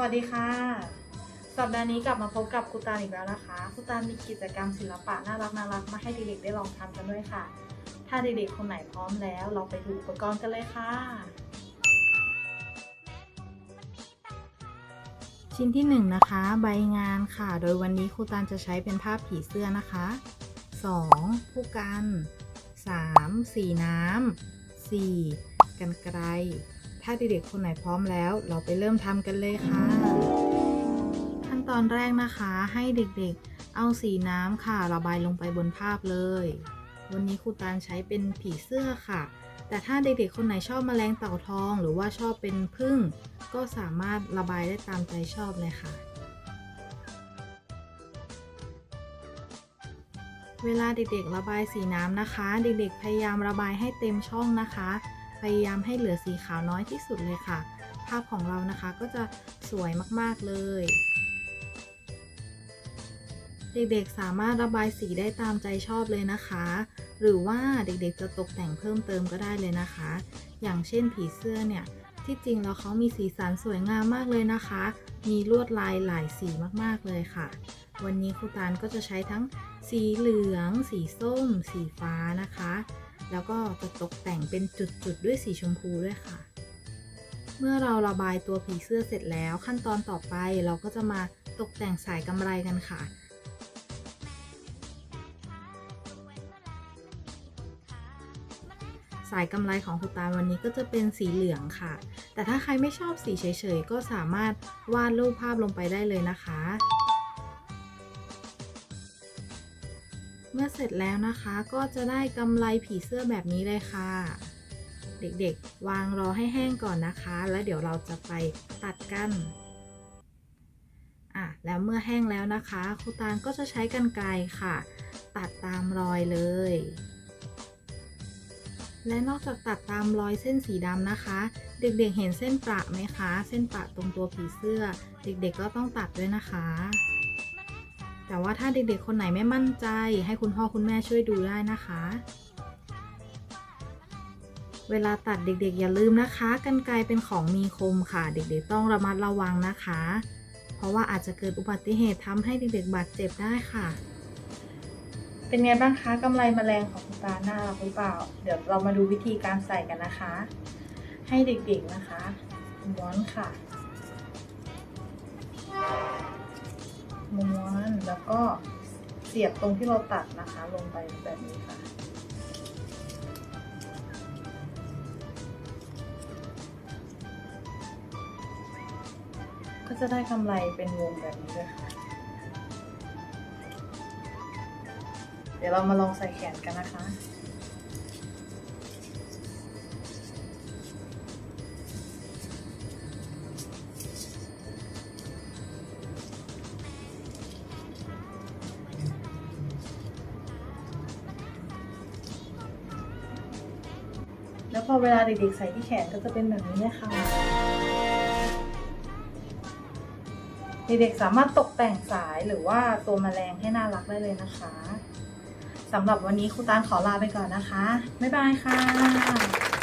วัสดีค่ะ สัปดาห์นี้กลับมาพบกับครูตาอีกแล้วนะคะครูตามีกิจกรรมศิลปะน่ารักน่ารักมาให้เด็กๆได้ลองทำกันด้วยค่ะ ถ้าเด็กๆคนไหนพร้อมแล้ว เราไปดูอุปกรณ์กันเลยค่ะ ชิ้นที่1นงนะคะ ใบงานค่ะ โดยวันนี้ครูตาจะใช้เป็นภาพผีเสื้อนะคะ 2. ผู้กัน 3. สีน้ำ 4. กันไกล ถ้าเด็กๆคนไหนพร้อมแล้ว เราไปเริ่มทำกันเลยค่ะ ขั้นตอนแรกนะคะให้เด็กๆ เอาสีน้ำค่ะ ระบายลงไปบนภาพเลย วันนี้ครูตาลใช้เป็นผีเสื้อค่ะ แต่ถ้าเด็กๆ คนไหนชอบแมลงเต่าทอง หรือว่าชอบเป็นพึ่ง ก็สามารถระบายได้ตามใจชอบเลยค่ะเวลาเด็กๆระบายสีน้ำนะคะ เด็กๆพยายามระบายให้เต็มช่องนะคะ พยายามให้เหลือสีขาวน้อยที่สุดเลยค่ะ ภาพของเรานะคะก็จะสวยมากๆเลย เด็กๆสามารถระบายสีได้ตามใจชอบเลยนะคะ หรือว่าเด็กๆจะตกแต่งเพิ่มเติมก็ได้เลยนะคะ อย่างเช่นผีเสื้อเนี่ยที่จริงแล้วเขามีสีสันสวยงามมากเลยนะคะ มีลวดลายหลายสีมากๆเลยค่ะ วันนี้ครูตาลก็จะใช้ทั้งสีเหลือง สีส้ม สีฟ้านะคะ แล้วก็จะตกแต่งเป็นจุดๆด้วยสีชมพูด้วยค่ะ เมื่อเราระบายตัวผีเสื้อเสร็จแล้ว ขั้นตอนต่อไปเราก็จะมาตกแต่งสายกำไรกันค่ะสายกำไรของคุณตาวันนี้ก็จะเป็นสีเหลืองค่ะ แต่ถ้าใครไม่ชอบสีเฉยๆ ก็สามารถวาดรูปภาพลงไปได้เลยนะคะ เมื่อเสร็จแล้วนะคะก็จะได้กำไรผีเสื้อแบบนี้เลยค่ะ เด็กๆ วางรอให้แห้งก่อนนะคะ แล้วเดี๋ยวเราจะไปตัดกันอะแล้วเมื่อแห้งแล้วนะคะครูตาลก็จะใช้กรรไกรค่ะ ตัดตามรอยเลย และนอกจากตัดตามรอยเส้นสีดำนะคะ เด็กๆเห็นเส้นประไหมคะ เส้นประตรงตัวผีเสื้อ เด็กๆก็ต้องตัดด้วยนะคะ แต่ว่าถ้าเด็กๆ คนไหนไม่มั่นใจ ให้คุณพ่อคุณแม่ช่วยดูได้นะคะ เวลาตัดเด็กๆ อย่าลืมนะคะกันไกรเป็นของมีคมค่ะ เด็กๆ ต้องระมัดระวังนะคะ เพราะว่าอาจจะเกิดอุบัติเหตุทำให้เด็กๆ บาดเจ็บได้ค่ะ เป็นไงบ้างคะกำไรแมลงของคุณตาหน่ารักหรือเปล่า เดี๋ยวเรามาดูวิธีการใส่กันนะคะ ให้เด็กๆนะคะม้วนค่ะ ม้วนแล้วก็เสียบตรงที่เราตัดนะคะ ลงไปแบบนี้ค่ะ ก็จะได้กำไรเป็นวงแบบนี้ด้วยค่ะ เดี๋ยวเรามาลองใส่แขนกันนะคะ พอเวลาเด็กๆใส่ที่แขนก็จะเป็นแบบนี้นะคะเด็กๆสามารถตกแต่งสายหรือว่าตัวแมลงให้น่ารักได้เลยนะคะสำหรับวันนี้ครูตาลขอลาไปก่อนนะคะ บ๊ายบายค่ะ